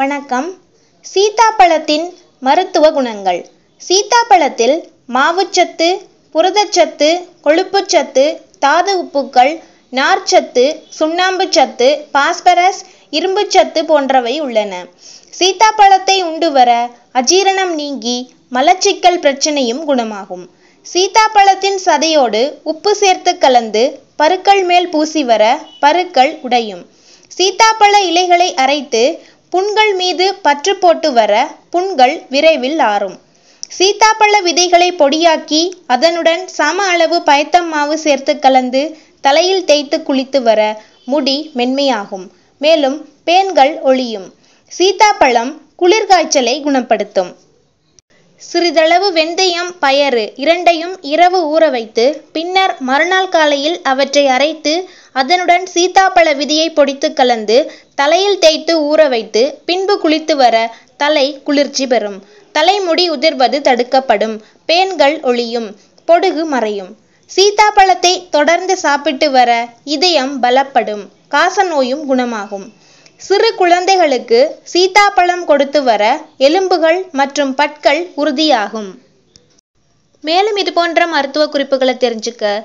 வணக்கம். சீத்தாப்பழத்தின் மருத்துவ குணங்கள். சீத்தாப்பழத்தில் மாவுச்சத்து புரதச்சத்து கொழுப்புச்சத்து தாது உப்புக்கள் நார்ச்சத்து சுண்ணாம்புச்சத்து பாஸ்பரஸ் இரும்புச்சத்து போன்றவை உள்ளன. சீத்தாப்பழத்தை உண்டு வர அஜீரணம் நீங்கி மலச்சிக்கல் பிரச்சனையும் குணமாகும். சீத்தாப்பழத்தின் சதையோடு உப்பு சேர்த்து கலந்து பருக்கள் மேல் பூசி வர பருக்கள் உடையும். சீத்தாப்பழ இலைகளை அரைத்து புண்கள் மீது பற்று போட்டு வர புண்கள் விரைவில் ஆறும். சீத்தாப்பழ விதைகளை பொடியாக்கி அதனுடன் சம அளவு பயத்தம் மாவு சேர்த்து கலந்து தலையில் தேய்த்து குளித்து வர முடி மென்மையாகும். மேலும் பேன்கள் ஒளியும். சீத்தாப்பழம் குளிர்காய்ச்சலை குணப்படுத்தும். சிறிதளவு வெந்தயம் பயறு இரண்டையும் இரவு ஊற வைத்து பின்னர் மறுநாள் காலையில் அவற்றை அரைத்து அதனுடன் சீத்தாப்பழ விதியை பொடித்து கலந்து தலையில் தேய்த்து ஊற வைத்து பின்பு குளித்து வர தலை குளிர்ச்சி பெறும். தலைமுடி உதிர்வது தடுக்கப்படும். பேன்கள் ஒளியும். பொடுகு மறையும். சீதாப்பழத்தை தொடர்ந்து சாப்பிட்டு வர இதயம் பலப்படும். காச நோயும் குணமாகும். சிறு குழந்தைகளுக்கு சீத்தாப்பழம் கொடுத்து வர எலும்புகள் மற்றும் பற்கள் உறுதியாகும். மேலும் இது போன்ற மருத்துவ குறிப்புகளை தெரிஞ்சுக்க